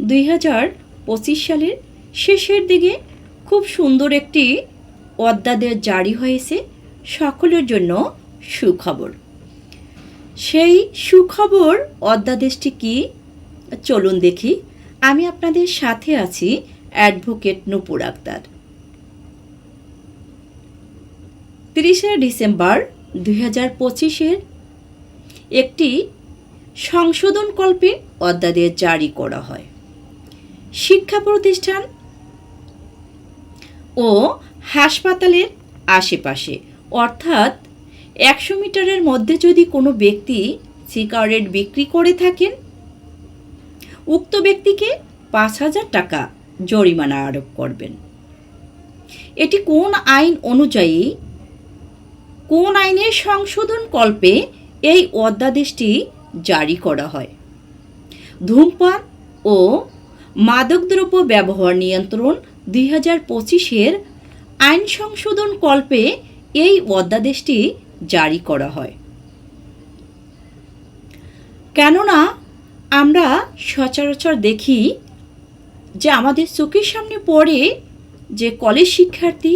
দুই হাজার পঁচিশ সালের শেষের দিকে খুব সুন্দর একটি অধ্যাদেশ জারি হয়েছে সকলের জন্য সুখবর। সেই সুখবর অধ্যাদেশটি কি? চলুন দেখি। আমি আপনাদের সাথে আছি অ্যাডভোকেট নুপুর আক্তার। তিরিশে ডিসেম্বর দুই হাজার পঁচিশের একটি সংশোধনকল্পে অধ্যাদেশ জারি করা হয়। শিক্ষা প্রতিষ্ঠান ও হাসপাতালের আশেপাশে। অর্থাৎ একশো মিটারের মধ্যে যদি কোনো ব্যক্তি সিগারেট বিক্রি করে থাকেন, উক্ত ব্যক্তিকে পাঁচ হাজার টাকা জরিমানা আরোপ করবেন। এটি কোন আইন অনুযায়ী, কোন আইনের সংশোধন কল্পে এই অধ্যাদেশটি জারি করা হয়? ধূমপান ও মাদকদ্রব্য ব্যবহার নিয়ন্ত্রণ দুই হাজার পঁচিশের আইন সংশোধন কল্পে এই অধ্যাদেশটি জারি করা হয়। কেননা আমরা সচরাচর দেখি যে আমাদের চোখের সামনে পড়ে যে কলেজ শিক্ষার্থী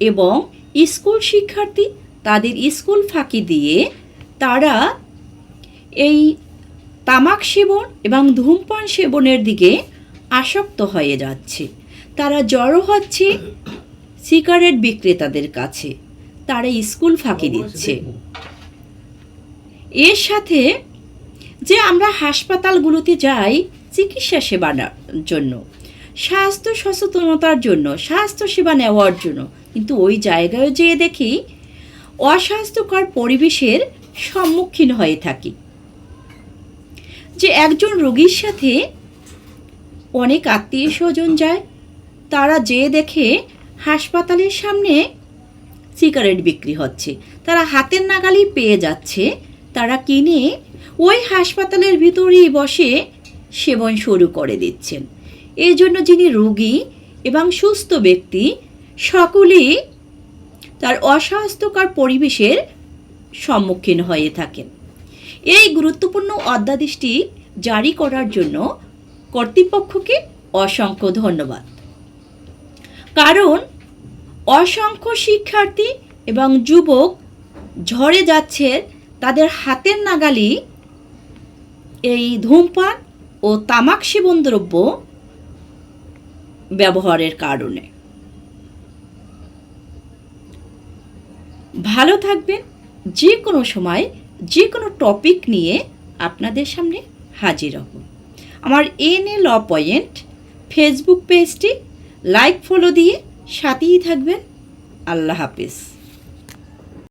এবং স্কুল শিক্ষার্থী তাদের স্কুল ফাঁকি দিয়ে তারা এই তামাক সেবন এবং ধূমপান সেবনের দিকে আসক্ত হয়ে যাচ্ছে। তারা জড়ো হচ্ছে সিগারেট বিক্রেতাদের কাছে। তারা স্কুল ফাঁকি দিচ্ছে। এর সাথে যে আমরা হাসপাতালগুলোতে যাই চিকিৎসা সেবার জন্য স্বাস্থ্য সচেতনতার জন্য স্বাস্থ্য সেবা নেওয়ার জন্য কিন্তু ওই জায়গায় যেয়ে দেখি অস্বাস্থ্যকর পরিবেশের সম্মুখীন হয়ে থাকি। যে একজন রোগীর সাথে অনেক আত্মীয় স্বজন যায়। তারা যেয়ে দেখে হাসপাতালের সামনে সিগারেট বিক্রি হচ্ছে। তারা হাতের নাগালেই পেয়ে যাচ্ছে। তারা কিনে ওই হাসপাতালের ভিতরেই বসে সেবন শুরু করে দিচ্ছেন। এই জন্য যিনি রোগী এবং সুস্থ ব্যক্তি সকলেই তার অস্বাস্থ্যকর পরিবেশের সম্মুখীন হয়ে থাকেন। এই গুরুত্বপূর্ণ অধ্যাদেশটি জারি করার জন্য কর্তৃপক্ষকে অসংখ্য ধন্যবাদ। কারণ, অসংখ্য শিক্ষার্থী এবং যুবক ঝরে যাচ্ছে, তাদের হাতের নাগালি এই ধূমপান ও তামাক সেবন দ্রব্য ব্যবহারের কারণে। ভালো থাকবেন, যে কোনো সময় যে কোনো টপিক নিয়ে আপনাদের সামনে হাজির হব। আমার N A L point Facebook পেজটি লাইক ফলো দিয়ে সাথেই থাকবেন। আল্লাহ হাফিজ।